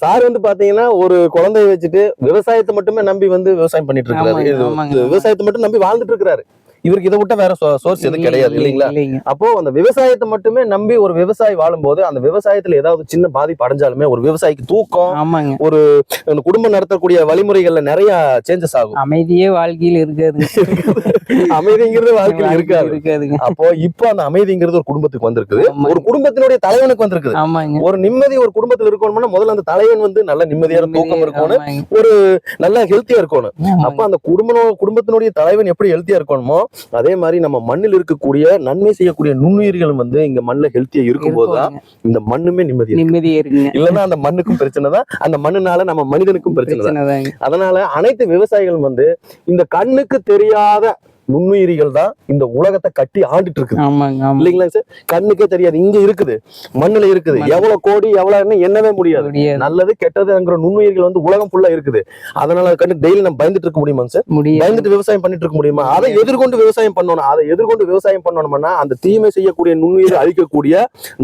Sir வந்து பாத்தீங்கன்னா ஒரு குழந்தைய வச்சுட்டு விவசாயத்தை மட்டுமே நம்பி வந்து விவசாயம் பண்ணிட்டு இருக்காரு. விவசாயத்தை மட்டும் நம்பி வாழ்ந்துட்டு இருக்காரு இவருக்கு இதை விட்ட வேற சோர்ஸ் எதுவும் கிடையாது இல்லைங்களா? இல்லைங்க. அப்போ அந்த விவசாயத்தை மட்டுமே நம்பி ஒரு விவசாயி வாழும்போது அந்த விவசாயத்துல ஏதாவது சின்ன பாதிப்பு அடைஞ்சாலுமே ஒரு விவசாயிக்கு தூக்கம் அந்த குடும்பம் நடத்தக்கூடிய வழிமுறைகள்ல நிறைய சேஞ்சஸ் ஆகும். அமைதியே வாழ்க்கையில் இருக்காதுங்க. அமைதிங்கிறது வாழ்க்கையில் இருக்காது. இருக்காதுங்க. அப்போ இப்போ அந்த அமைதிங்கிறது ஒரு குடும்பத்துக்கு வந்திருக்குது. ஒரு குடும்பத்தினுடைய தலைவனுக்கு வந்திருக்குது. ஒரு நிம்மதி ஒரு குடும்பத்துல இருக்கணும்னா முதல்ல அந்த தலைவன் வந்து நல்ல நிம்மதியான தூக்கம் இருக்கணும். ஆமாங்க. நல்ல ஹெல்த்தியா இருக்கணும். அப்ப அந்த குடும்ப குடும்பத்தினுடைய தலைவன் எப்படி ஹெல்த்தியா இருக்கணுமோ அதே மாதிரி நம்ம மண்ணில் இருக்கக்கூடிய நன்மை செய்யக்கூடிய நுண்ணுயிர்களும் வந்து இங்க மண்ணுல ஹெல்த்தியா இருக்கும்போது தான். இந்த மண்ணுமே நிம்மதி நிம்மதியா இருக்குங்க. இல்லைன்னா அந்த மண்ணுக்கும் பிரச்சனை தான் அந்த மண்ணுனால நம்ம மனிதனுக்கும் பிரச்சனை தான். அதனால அனைத்து விவசாயிகளும் வந்து இந்த கண்ணுக்கு தெரியாத நுண்ணுயிரிகள் தான் இந்த உலகத்தை கட்டி ஆண்டுட்டு இருக்குது இல்லைங்களா சார்? கண்ணுக்கே தெரியாது. இங்க இருக்குது. மண்ணுல இருக்குது. எவ்வளவு கோடி எவ்வளவுன்னு எண்ணவே முடியாது. நல்லது கெட்டதுங்கிற நுண்ணுயிர்கள் வந்து உலகம் ஃபுல்லா இருக்குது. அதனால கண்டு டெய்லி நம்ம பயந்துட்டு இருக்க முடியுமாங்க சார்? பயந்துட்டு விவசாயம் பண்ணிட்டு இருக்க முடியுமா? அதை எதிர்கொண்டு விவசாயம் பண்ணணும். அதை எதிர்கொண்டு விவசாயம் பண்ணணும்னா அந்த தீமை செய்யக்கூடிய நுண்ணுயிர் அழிக்கக்கூடிய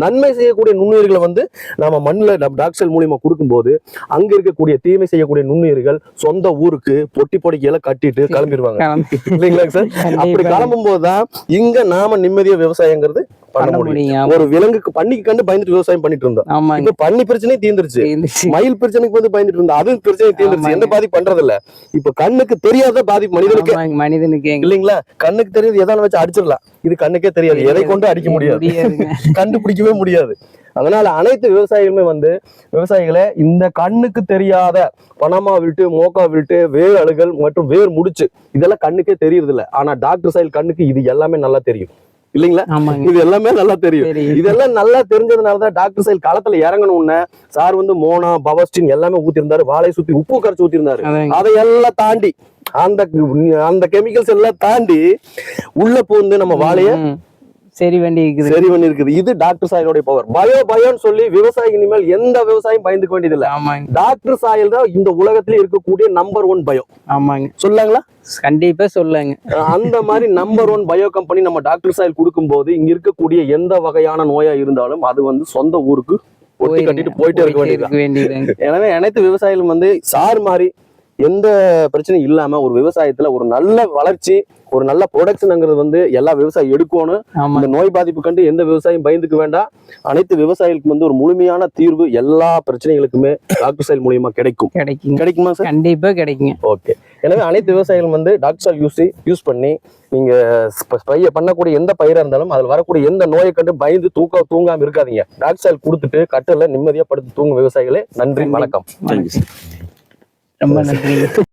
நன்மை செய்யக்கூடிய நுண்ணுயிர்களை வந்து நம்ம மண்ணில் டாக்டர் மூலியமா கொடுக்கும்போது அங்க இருக்கக்கூடிய தீமை செய்யக்கூடிய நுண்ணுயிர்கள் சொந்த ஊருக்கு பொட்டி பொடிக்கையில கட்டிட்டு கிளம்பிடுவாங்க. கிளம்பி. இல்லைங்களா சார்? அப்படி கிளம்பும் போதுதான் இங்க நாம நிம்மதியா விவசாயங்கிறது பண்ண பண்ண முடியும். ஆமா. ஒரு விலங்குக்கு பன்னிக்கு கண்டு பயந்துட்டு விவசாயம் பண்ணிட்டு இருந்தோம். ஆமாங்க. இப்ப பன்னி பிரச்சனையும் தீர்ந்துருச்சு. மயில் பிரச்சனைக்கு வந்து பயந்துட்டு இருந்தா அது பிரச்சனை தீர்ந்துருச்சு. எந்த பாதிப்பு பண்றது இல்ல இப்ப கண்ணுக்கு தெரியாத பாதிப்பு மனிதனுக்கு. மனிதனுக்கு. இல்லைங்களா? கண்ணுக்கு தெரியாது. எதான வச்சு அடிச்சிடலாம்? இது கண்ணுக்கே தெரியாது. எதை கொண்டு அடிக்க முடியாது? கண்டுபிடிக்கவே முடியாது. அதனால அனைத்து விவசாயிகளுமே வந்து விவசாயிகளை இந்த கண்ணுக்கு தெரியாத பணமா விட்டு மோக்கா விட்டு வேர் அழுகல் மற்றும் வேர் முடிச்சு இதெல்லாம் கண்ணுக்கே தெரியறது இல்ல ஆனா டாக்டர் சைல் கண்ணுக்கு இது எல்லாமே நல்லா தெரியும். இல்லைங்களா? இது எல்லாமே நல்லா தெரியும். இதெல்லாம் நல்லா தெரிஞ்சதுனாலதான் டாக்டர் சைல் களத்துல இறங்கணும்னு சார் வந்து மோனா பவஸ்டின் எல்லாமே ஊத்திருந்தாரு. வாழை சுத்தி உப்பு கரைச்சு ஊத்திருந்தாரு. அதையெல்லாம் தாண்டி அந்த அந்த கெமிக்கல்ஸ் எல்லாம் தாண்டி உள்ள பூந்து நம்ம வாழைய சரி வண்டி இருக்குது. சரி பண்ணி இருக்குது. இது டாக்டர் சாயலோட பவர் பயோ பயோன்னு சொல்லி விவசாயி இனிமேல் எந்த விவசாயம் பயந்துக்க வேண்டியது இல்ல ஆமாங்க. டாக்டர் சாயல் தான் இந்த உலகத்துல இருக்கக்கூடிய நம்பர் ஒன் பயோ. ஆமாங்க. சொல்லாங்களா கண்டிப்பா சொல்லுங்க அந்த மாதிரி நம்பர் ஒன் பயோ கம்பெனி நம்ம டாக்டர் சாயல் கொடுக்கும்போது இங்க இருக்கக்கூடிய எந்த வகையான நோயா இருந்தாலும் அது வந்து சொந்த ஊருக்கு ஒட்டி கட்டிட்டு போயிட்டே இருக்க வேண்டியது எனவே அனைத்து விவசாயிகளும் வந்து சார் மாதிரி எந்த பிரச்சனையும் இல்லாம ஒரு விவசாயத்துல ஒரு நல்ல வளர்ச்சி ஒரு நல்ல ப்ரொடக்ஷனுங்கிறது வந்து எல்லா விவசாயி எடுக்கணும். இந்த நோய் பாதிப்பு கண்டு எந்த விவசாயம் பயந்துக்க வேண்டாம். அனைத்து விவசாயிகளுக்கு வந்து ஒரு முழுமையான தீர்வு எல்லா பிரச்சனைகளுக்குமே டாக்டர் சாயல் மூலியமா கிடைக்கும். கிடைக்குங்க. கிடைக்குமா சார்? கண்டிப்பா கிடைக்குங்க. ஓகே. எனவே அனைத்து விவசாயிகளும் வந்து டாக்டர் சால் யூஸ் யூஸ் பண்ணி நீங்க ஸ்ப்ரே பண்ணக்கூடிய எந்த பயிரா இருந்தாலும் அதில் வரக்கூடிய எந்த நோயை கண்டு பயந்து தூக்க தூங்காம இருக்காதீங்க. டாக்டர் சால் கொடுத்துட்டு கட்டில நிம்மதியா படுத்து தூங்கும் விவசாயிகளே நன்றி வணக்கம். ரொம்ப நன்றி